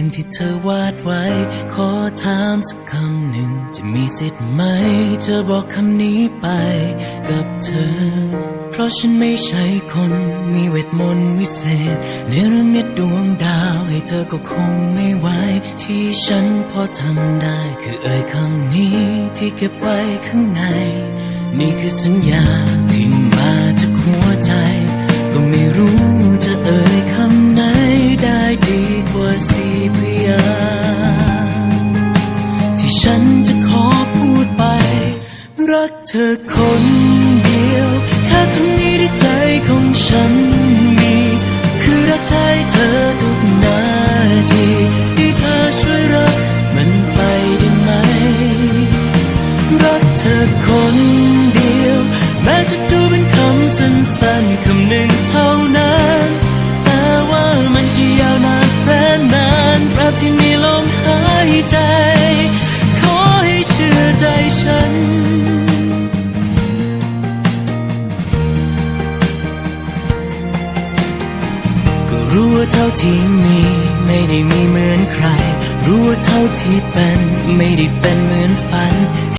อย่างที่เธอวาดไว้ ขอถามสักคำหนึ่ง จะมีสิทธิ์ไหม เธอบอกคำนี้ไปกับเธอ เพราะฉันไม่ใช่คนมีเวทมนต์วิเศษ เนรมิตดวงดาวให้เธอก็คงไม่ไหวที่ฉันพอทำได้ คือเอ่ยคำนี้ที่เก็บไว้ข้างใน นี่คือสัญญาที่มาจากหัว สี่พยาที่ฉันจะขอพูดไป รักเธอคนเดียว แค่ตรงนี้ที่ใจของฉันมี คือรักแท้ให้เธอทุกนาทีที่เธอช่วยรักมันไปได้ไหม รักเธอคนเดียว แม้จะดูเป็นคำสั้นๆคำหนึ่งเท่า รู้ว่าเท่าที่มีไม่ได้มีเหมือนใคร รู้ว่าเท่าที่เป็นไม่ได้เป็นเหมือนฝัน